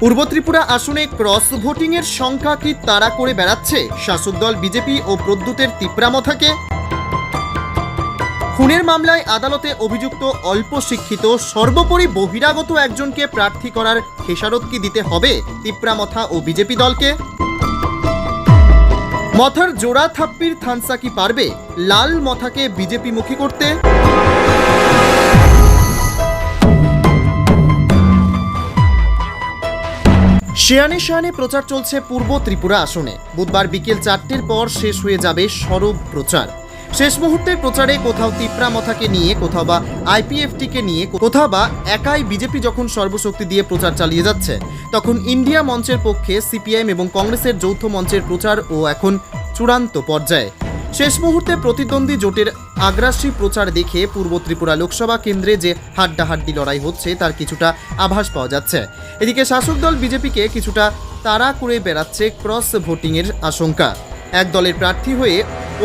পূর্ব ত্রিপুরা আসনে ক্রস ভোটিংয়ের সংখ্যা কি তাড়া করে বেড়াচ্ছে? শাসক দল বিজেপি ও প্রদ্যুতের তিপ্রামথাকে খুনের মামলায় আদালতে অভিযুক্ত অল্প শিক্ষিত, সর্বোপরি বহিরাগত একজনকে প্রার্থী করার খেসারত কি দিতে হবে তিপ্রামথা ও বিজেপি দলকে? মথার জোড়া থাপ্পির থানসা কি পারবে? লাল মথাকে বিজেপি মুখী করতে? শেয়ানে শেয়ানে প্রচার চলছে পূর্ব ত্রিপুরা আসনে। বুধবার বিকেল চারটের পর শেষ হয়ে যাবে সরব প্রচার। শেষ মুহূর্তের প্রচারে কোথাও তিপ্রা মথাকে নিয়ে, কোথাও বা আইপিএফটিকে নিয়ে, কোথাও বা একাই বিজেপি যখন সর্বশক্তি দিয়ে প্রচার চালিয়ে যাচ্ছে, তখন ইন্ডিয়া মঞ্চের পক্ষে সিপিআইএম এবং কংগ্রেসের যৌথ মঞ্চের প্রচার ও এখন চূড়ান্ত পর্যায়ে। শেষ মুহূর্তে প্রতিদ্বন্দ্বী জোটের আগ্রাসী প্রচার দেখে পূর্ব ত্রিপুরা লোকসভা কেন্দ্রে যে হাড্ডাহাড্ডি লড়াই হচ্ছে, তার কিছুটা আভাস পাওয়া যাচ্ছে। এদিকে শাসক দল বিজেপিকে কিছুটা তাড়া করে বেড়াচ্ছে ক্রস ভোটিংয়ের আশঙ্কা। এক দলের প্রার্থী হয়ে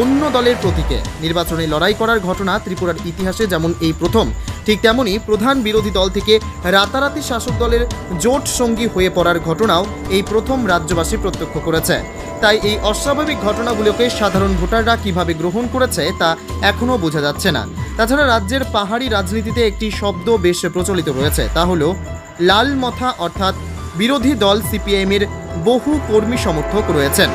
অন্য দলের প্রতীকে নির্বাচনে লড়াই করার ঘটনা ত্রিপুরার ইতিহাসে যেমন এই প্রথম ঠিক তেমনি প্রধান বিরোধী দল থেকে রাতারাতি শাসক দলের জোট সঙ্গী হয়ে পড়ার ঘটনাও এই প্রথম রাজ্যবাসী প্রত্যক্ষ করেছে। তাই এই অস্বাভাবিক ঘটনাগুলোকে সাধারণ ভোটাররা কীভাবে গ্রহণ করেছে তা এখনও বোঝা যাচ্ছে না। তাছাড়া রাজ্যের পাহাড়ি রাজনীতিতে একটি শব্দ বেশ প্রচলিত রয়েছে, তা হলো লাল মথা অর্থাৎ বিরোধী দল সিপিআইএমের বহু কর্মী সমর্থক রয়েছেন।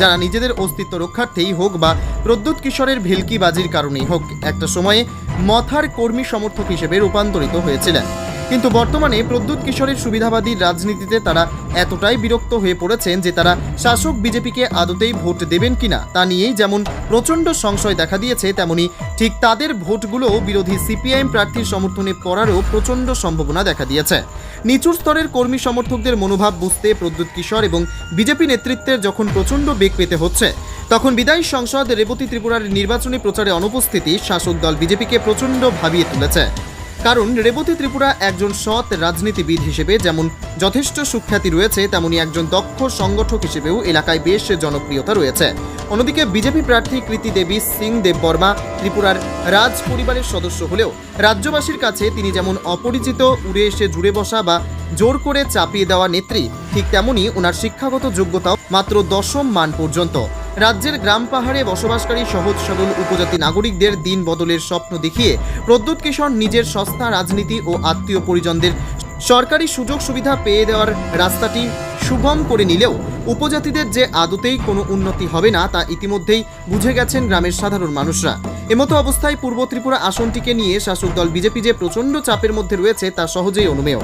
যারা নিজেদের অস্তিত্ব রক্ষার্থেই হোক বা প্রদ্যুৎ কিশোরের ভেলকিবাজির কারণেই হোক, একটা সময়ে মথার কর্মী সমর্থক হিসেবে রূপান্তরিত হয়েছিলেন। কিন্তু বর্তমানে প্রদ্যুৎ কিশোরের সুবিধাবাদী রাজনীতিতে তারা এতটাই বিরক্ত হয়ে পড়েছেন যে তারা শাসক বিজেপিকে আদতেই ভোট দেবেন কিনা তা নিয়েই যেমন প্রচণ্ড সংশয় দেখা দিয়েছে, তেমনি ঠিক তাদের ভোটগুলো বিরোধী সিপিআইএম প্রার্থীর সমর্থনে পড়ারও প্রচণ্ড সম্ভাবনা দেখা দিয়েছে। নিচুর স্তরের কর্মী সমর্থকদের মনোভাব বুঝতে প্রদ্যুৎ কিশোর এবং বিজেপি নেতৃত্বের যখন প্রচণ্ড বেগ পেতে হচ্ছে, তখন বিদায়ী সংসদ রেবতী ত্রিপুরার নির্বাচনী প্রচারে অনুপস্থিতি শাসক দল বিজেপিকে প্রচণ্ড ভাবিয়ে তুলেছে। কারণ রেবতী ত্রিপুরা একজন সৎ রাজনীতিবিদ হিসেবে যেমন যথেষ্ট সুখ্যাতি রয়েছে, তেমনি একজন দক্ষ সংগঠক হিসেবেও এলাকায় বেশ জনপ্রিয়তা রয়েছে। অন্যদিকে বিজেপি প্রার্থী কৃতি দেবী সিং দেব বর্মা ত্রিপুরার রাজ পরিবারের সদস্য হলেও রাজ্যবাসীর কাছে তিনি যেমন অপরিচিত, উড়ে এসে জুড়ে বসা বা জোর করে চাপিয়ে দেওয়া নেত্রী, ঠিক তেমনি ওনার শিক্ষাগত যোগ্যতাও মাত্র দশম মান পর্যন্ত। রাজ্যের গ্রাম পাহাড়ে বসবাসকারী সহজ সরল উপজাতি নাগরিকদের দিন বদলের স্বপ্ন দেখিয়ে প্রদ্যুৎ কিশোর নিজের সস্তা রাজনীতি ও আত্মীয় পরিজনদের সরকারি সুযোগ সুবিধা পেয়ে দেওয়ার রাস্তাটি সুগম করে নিলেও উপজাতিদের যে আদতেই কোনো উন্নতি হবে না তা ইতিমধ্যেই বুঝে গেছেন গ্রামের সাধারণ মানুষরা। এমতো অবস্থায় পূর্ব ত্রিপুরা আসনটিকে নিয়ে শাসক দল বিজেপি যে প্রচণ্ড চাপের মধ্যে রয়েছে তা সহজেই অনুমেয়।